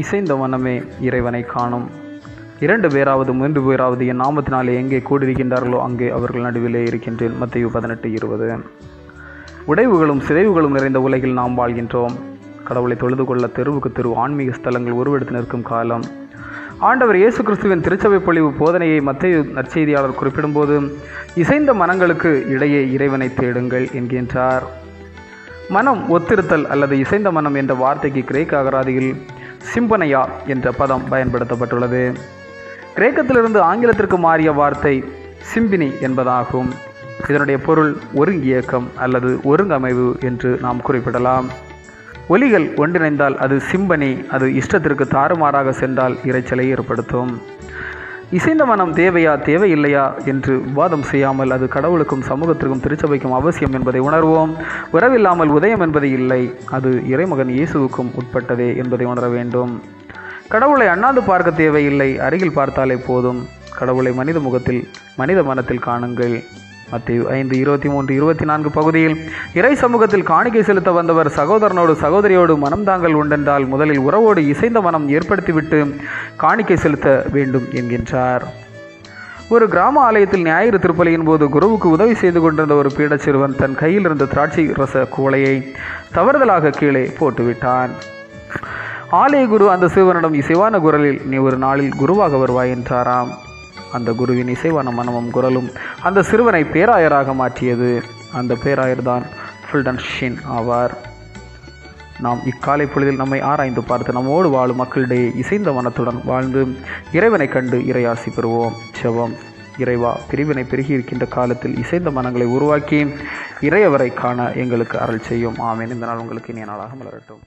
இசைந்த மனமே இறைவனை காணும். இரண்டு பேராவது மூன்று பேராவது என் நாமத்தினாலே எங்கே கூடியிருக்கின்றார்களோ அங்கே அவர்கள் நடுவிலே இருக்கின்றேன். மத்திய பதினெட்டு இருபது. உடைவுகளும் சிதைவுகளும் நிறைந்த உலகில் நாம் வாழ்கின்றோம். கடவுளை தொழுது கொள்ள தெருவுக்கு தெரு ஆன்மீக ஸ்தலங்கள் உருவெடுத்து நிற்கும் காலம். ஆண்டவர் இயேசு கிறிஸ்துவின் திருச்சபை பொழிவு போதனையை மத்திய நற்செய்தியாளர் குறிப்பிடும்போது இசைந்த மனங்களுக்கு இடையே இறைவனை தேடுங்கள் என்கின்றார். மனம் ஒத்திருத்தல் அல்லது இசைந்த மனம் என்ற வார்த்தைக்கு கிரேக்க அகராதியில் சிம்பனையா என்ற பதம் பயன்படுத்தப்பட்டுள்ளது. கிரேக்கத்திலிருந்து ஆங்கிலத்திற்கு மாறிய வார்த்தை சிம்பினி என்பதாகும். இதனுடைய பொருள் ஒருங்கியக்கம் அல்லது ஒருங்கமைவு என்று நாம் குறிப்பிடலாம். ஒலிகள் ஒன்றிணைந்தால் அது சிம்பனி அது இஷ்டத்திற்கு தாறுமாறாக சென்றால் இரைச்சலை ஏற்படுத்தும். இசைந்த மனம் தேவையா தேவையில்லையா என்று விவாதம் செய்யாமல் அது கடவுளுக்கும் சமூகத்திற்கும் திருச்சபைக்கும் அவசியம் என்பதை உணர்வோம். உறவில்லாமல் உதயம் என்பது இல்லை. அது இறைமகன் இயேசுவுக்கும் உட்பட்டதே என்பதை உணர வேண்டும். கடவுளை அண்ணாந்து பார்க்க தேவையில்லை. அருகில் பார்த்தாலே போதும். கடவுளை மனித முகத்தில் மனித மனத்தில் காணுங்கள். மத்திய ஐந்து இருபத்தி மூன்று இருபத்தி நான்கு பகுதியில் இறை சமூகத்தில் காணிக்கை செலுத்த வந்தவர் சகோதரனோடு சகோதரியோடு மனம் தாங்கள் உண்டென்றால் முதலில் உறவோடு இசைந்த மனம் ஏற்படுத்திவிட்டு காணிக்கை செலுத்த வேண்டும் என்கின்றார். ஒரு கிராம ஆலயத்தில் ஞாயிறு திருப்பலியின் போது குருவுக்கு உதவி செய்து கொண்டிருந்த ஒரு பீடச்சிறுவன் தன் கையில் இருந்த திராட்சை ரச குவளையை தவறுதலாக கீழே போட்டுவிட்டான். ஆலய குரு அந்த சிறுவனிடம் இசைவான குரலில் நீ ஒரு நாளில் குருவாக வருவாய் என்றாராம். அந்த குருவின் இசைவான மனமும் குரலும் அந்த சிறுவனை பேராயராக மாற்றியது. அந்த பேராயர் தான் ஃபுல்டன் ஷின் ஆவார். நாம் இக்காலை பொழுதில் நம்மை ஆராய்ந்து பார்த்து நம்மோடு வாழும் மக்களிடையே இசைந்த மனத்துடன் வாழ்ந்து இறைவனை கண்டு இறையாசி பெறுவோம். செவம் இறைவா பிரிவினை பெருகி இருக்கின்ற காலத்தில் இசைந்த மனங்களை உருவாக்கி இறையவரை காண எங்களுக்கு அருள் செய்யும். ஆமேன். இந்த நாள் உங்களுக்கு இனிய நாளாக மலரட்டும்.